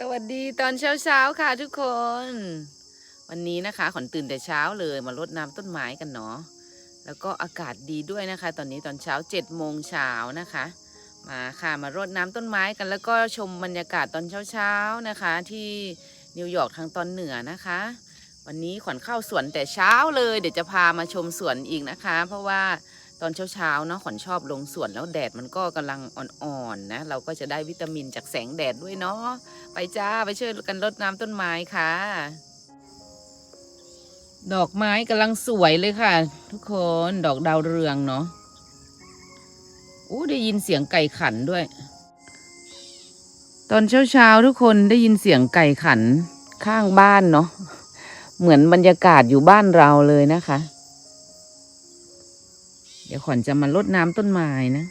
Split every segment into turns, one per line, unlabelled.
สวัสดีตอนเช้าๆค่ะทุกคน วันนี้นะคะขอนตื่นแต่เช้าเลยมารดน้ำต้นไม้กันเนาะแล้วก็อากาศดีด้วยนะคะ ตอนนี้ตอนเช้า7จ็ดโมงเช้านะคะ มาค่ะมารดน้ำต้นไม้กัน แล้วก็ชมบรรยากาศตอนเช้าเช้าๆนะคะ ที่นิวยอร์กทางตอนเหนือนะคะ วันนี้ขวัญเข้าสวนแต่เช้าเลย เดี๋ยวจะพามาชมสวนอีกนะคะ เพราะว่า ตอนเช้าๆเนาะขวัญชอบลงสวนแล้วแดดมันก็กำลังอ่อนๆนะ เราก็จะได้วิตามินจากแสงแดดด้วยเนาะไปจ้าไปช่วยกันรดน้ำต้นไม้ค่ะ ดอกไม้กำลังสวยเลยค่ะ ทุกคนดอกดาวเรืองเนาะอู้ได้ยินเสียงไก่ขันด้วย ตอนเช้าๆทุกคนได้ยินเสียงไก่ขันข้างบ้านเนาะเหมือนบรรยากาศอยู่บ้านเราเลยนะคะ เดี๋ยวขวัญจะมารดน้ำต้นไม้นะ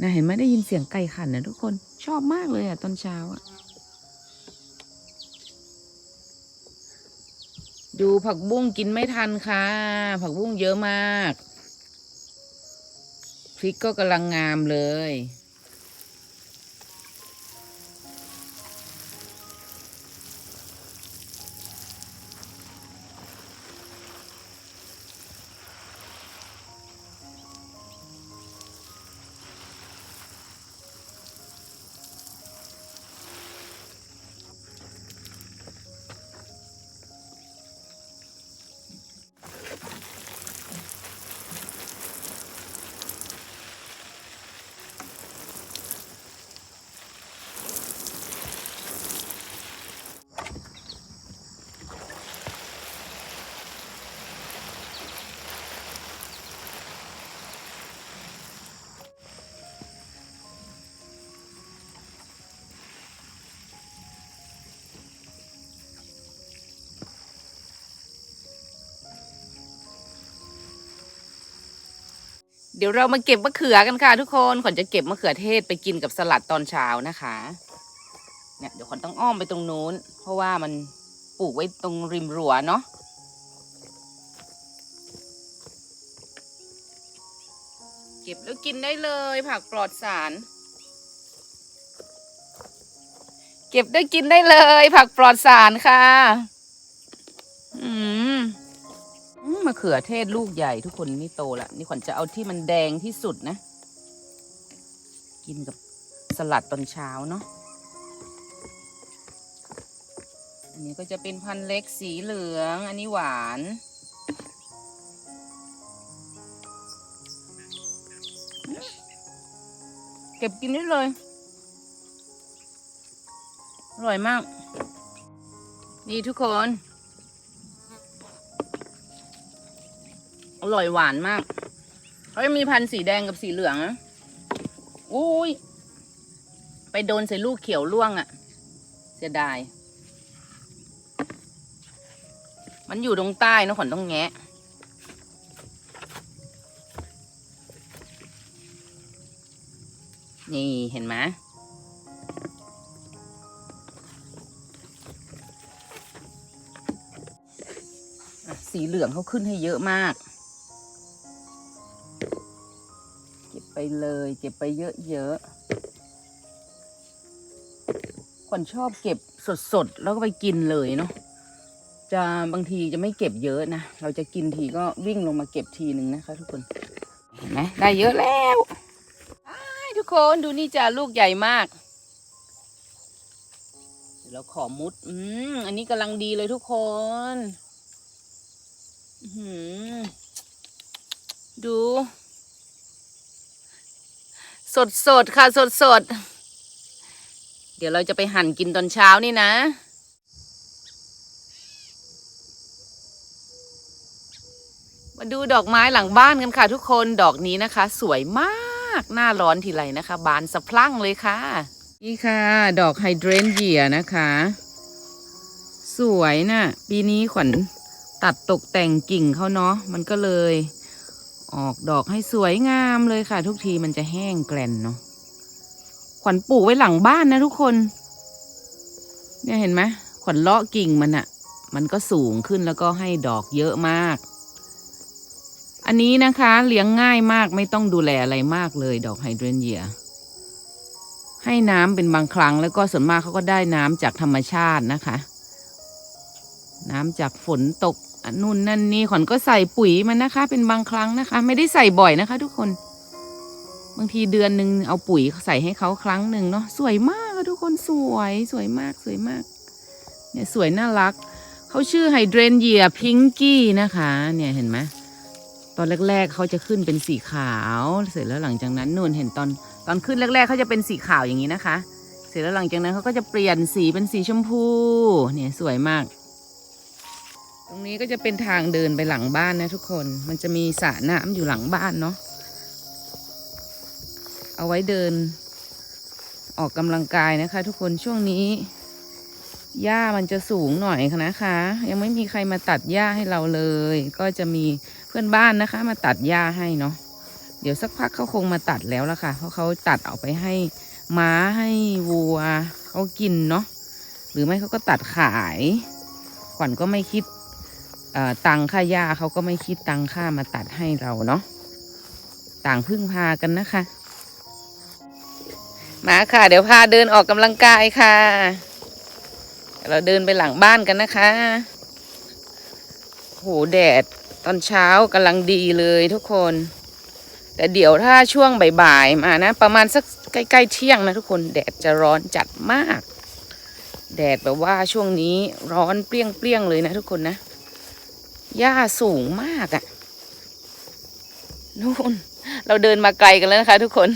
นะเห็นไหมได้ยินเสียงไก่ขันนะทุกคนชอบมากเลยอะตอนเช้าอะดูผักบุ้งกินไม่ทันค่ะ ผักบุ้งเยอะมากพริกก็กำลังงามเลย เดี๋ยวเรามาเก็บมะเขือกันค่ะทุกคนขวัญจะเก็บมะเขือเทศไปกินกับสลัดตอนเช้านะคะ เนี่ยเดี๋ยวขวัญต้องอ้อมไปตรงนู้น เพราะว่ามันปลูกไว้ตรงริมรั้วเนาะเก็บแล้วกินได้เลยผักปลอดสาร เก็บได้กินได้เลย ผักปลอดสารค่ะะเขือเทศลูกใหญ่ทุกคนนี่โตละนี่ขวัญจะเอาที่มันแดงที่สุดนะ กินกับสลัดตอนเช้าเนาะอันนี้ก็จะเป็นพันธุ์เล็กสีเหลือง อันนี้หวานเก็บกินได้เลย อร่อยมาก นี่ทุกคน ร่อยหวานมากเขาจะมีพันธุ์สีแดงกับสีเหลืองนะอุ้ย ไปโดนใส่ลูกเขียวล่วงอะ่ะ เสียดาย มันอยู่ตรงใต้นะขวัญต้องแงะ นี่เห็นไหมสีเหลืองเขาขึ้นให้เยอะมาก เก็บไปเลยเก็บไปเยอะๆคนชอบเก็บสดๆ แล้วก็ไปกินเลยเนาะจะบางทีจะไม่เก็บเยอะนะ เราจะกินทีก็วิ่งลงมาเก็บทีหนึ่งนะคะ ทุกคนเห็นไหมได้เยอะแล้วทุกคนดูนี่จ้าลูกใหญ่มากเดี๋ยวเราขอมุด อืม อันนี้กำลังดีเลยทุกคน อื้อหือดู สดสดค่ะสดสดเดี๋ยวเราจะไปหั่นกินตอนเช้านี่นะ มาดูดอกไม้หลังบ้านกันค่ะทุกคนดอกนี้นะคะ สวยมากหน้าร้อนทีไรนะคะ บานสะพรั่งเลยค่ะ นี่ค่ะ ดอกไฮเดรนเยียนะคะ สวยนะ่ะ ปีนี้ขวัญตัดตกแต่งกิ่งเขาเนาะมันก็เลย ออกดอกให้สวยงามเลยค่ะ ทุกทีมันจะแห้งแกลนเนาะขวัญปลูกไว้หลังบ้านนะทุกคน เนี่ยเห็นไหมขวัญเลาะกิ่งมันอะมันก็สูงขึ้นแล้วก็ให้ดอกเยอะมาก อันนี้นะคะเลี้ยงง่ายมากไม่ต้องดูแลอะไรมากเลย ดอกไฮเดรนเยีย ให้น้ำเป็นบางครั้งแล้วก็ส่วนมากเขาก็ได้น้ำจากธรรมชาตินะคะ น้ำจากฝนตก นนู่นนั่นนี่ขวัญก็ใส่ปุ๋ยมันนะคะ เป็นบางครั้งนะคะ ไม่ได้ใส่บ่อยนะคะ ทุกคน บางทีเดือนหนึ่งเอาปุ๋ยใส่ให้เขาครั้งหนึ่งเนาะสวยมากทุกคนสวยสวยมากสวยมาก เนี่ยสวยน่ารักเขาชื่อไฮเดรนเยียพิงกี้นะคะ เนี่ยเห็นไหมตอนแรก ๆเขาจะขึ้นเป็นสีขาว เสร็จแล้วหลังจากนั้นนู่นเห็นตอนตอนขึ้นแรก ๆเขาจะเป็นสีขาวอย่างนี้นะคะ เสร็จแล้วหลังจากนั้นเขาก็จะเปลี่ยนสีเป็นสีชมพู เนี่ยสวยมาก ตรงนี้ก็จะเป็นทางเดินไปหลังบ้านนะทุกคน มันจะมีสระน้ำอยู่หลังบ้านเนาะ เอาไว้เดิน ออกกำลังกายนะคะ ทุกคนช่วงนี้ หญ้ามันจะสูงหน่อยนะคะ ยังไม่มีใครมาตัดหญ้าให้เราเลย ก็จะมีเพื่อนบ้านนะคะ มาตัดหญ้าให้เนาะ เดี๋ยวสักพักเขาคงมาตัดแล้วล่ะค่ะ เพราะเขาตัดออกไปให้ม้าให้วัวเขากินเนาะ หรือไม่เขาก็ตัดขาย ขวัญก็ไม่คิด ตังค่าหญ้าเขาก็ไม่คิดตังค่ามาตัดให้เราเนาะต่างพึ่งพากันนะคะ มาค่ะ เดี๋ยวพาเดินออกกำลังกายค่ะ เราเดินไปหลังบ้านกันนะคะโหแดดตอนเช้ากำลังดีเลยทุกคน แต่เดี๋ยวถ้าช่วงบ่ายๆมานะ ประมาณสักใกล้ๆเที่ยงนะทุกคนแดดจะร้อนจัดมาก แดดแบบว่าช่วงนี้ร้อนเปรี้ยงๆเลยนะทุกคนนะ หญ้าสูงมากอะ่ะนู่นเราเดินมาไกลกันแล้วนะคะทุกคน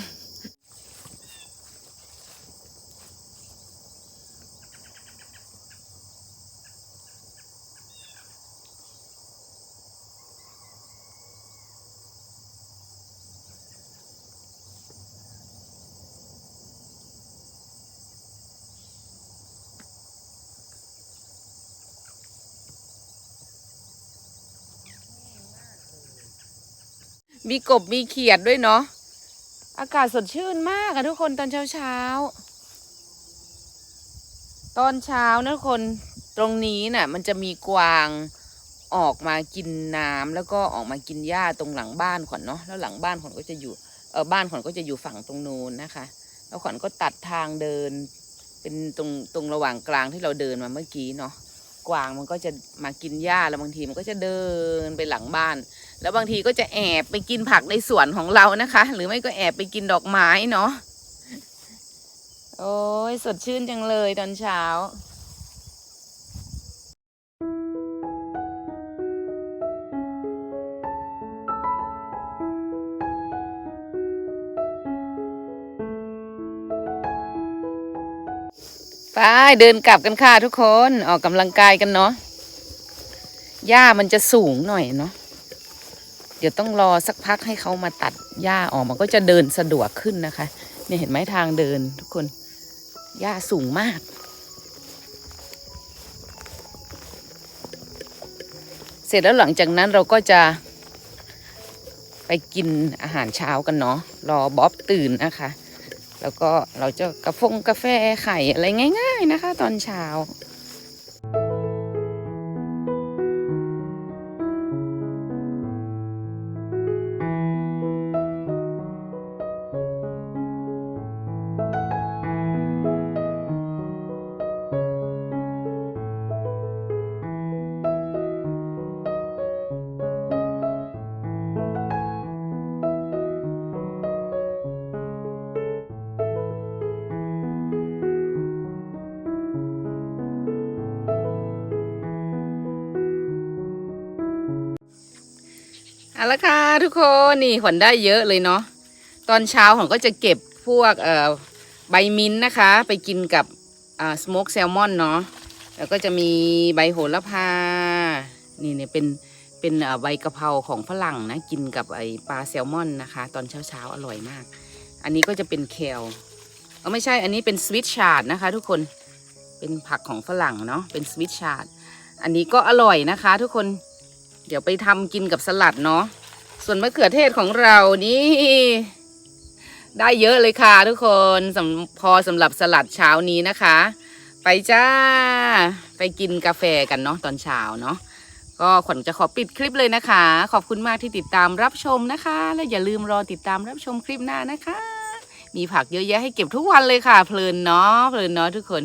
มีกบมีเขียดด้วยเนาะอากาศสดชื่นมากอะทุกคนตอนเช้าเช้าตอนเช้านะทุกคนตรงนี้น่ะ มันจะมีกวางออกมากินน้ำแล้วก็ออกมากินหญ้าตรงหลังบ้านขวัญเนาะแล้วหลังบ้านขวัญก็จะอยู่เออบ้านขวัญก็จะอยู่ฝั่งตรงนู้นนะคะ แล้วขวัญก็ตัดทางเดิน เป็นตรงตรงระหว่างกลางที่เราเดินมาเมื่อกี้เนาะกวางมันก็จะมากินหญ้าแล้วบางทีมันก็จะเดินไปหลังบ้าน แล้วบางทีก็จะแอบไปกินผักในสวนของเรานะคะ หรือไม่ก็แอบไปกินดอกไม้เนาะโอ้ยสดชื่นจังเลยตอนเช้าไปเดินกลับกันค่ะทุกคนออกกำลังกายกันเนาะหญ้ามันจะสูงหน่อยเนาะ ดี๋ยวต้องรอสักพักให้เขามาตัดหญ้าออกมันก็จะเดินสะดวกขึ้นนะคะ เนี่ยเห็นไหมทางเดินทุกคนหญ้าสูงมาก เสร็จแล้วหลังจากนั้นเราก็จะไปกินอาหารเช้ากันเนาะรอบ๊อบตื่นนะคะ แล้วก็เราจะกาแฟงกาแฟไข่อะไรง่าย ๆนะคะ ตอนเช้า เอาละค่ะทุกคนนี่ขวัญได้เยอะเลยเนาะตอนเช้าขวัญก็จะเก็บพวกเอ่อใบมิ้นท์นะคะ ไปกินกับอ่าสโมกแซลมอนเนาะแล้วก็จะมีใบโหระพา นี่เนี่ยเป็นเป็นใบกะเพราของฝรั่งนะกินกับไอปลาแซลมอนนะคะ ตอนเช้าๆอร่อยมาก อันนี้ก็จะเป็นเคลเออไม่ใช่อันนี้เป็นสวิตชาร์ดนะคะทุกคนเป็นผักของฝรั่งเนาะเป็นสวิตชาร์ดอันนี้ก็อร่อยนะคะ ทุกคน เดี๋ยวไปทำกินกับสลัดเนาะ ส่วนมะเขือเทศของเรานี่ ได้เยอะเลยค่ะทุกคนสพอสำหรับสลัดเช้านี้นะคะ ไปจ้า ไปกินกาแฟกันเนาะตอนเช้าเนาะก็ขวัญจะขอปิดคลิปเลยนะคะ ขอบคุณมากที่ติดตามรับชมนะคะ และอย่าลืมรอติดตามรับชมคลิปหน้านะคะ มีผักเยอะแยะให้เก็บทุกวันเลยค่ะ เพลินเนาะเพลินเนาะทุกคน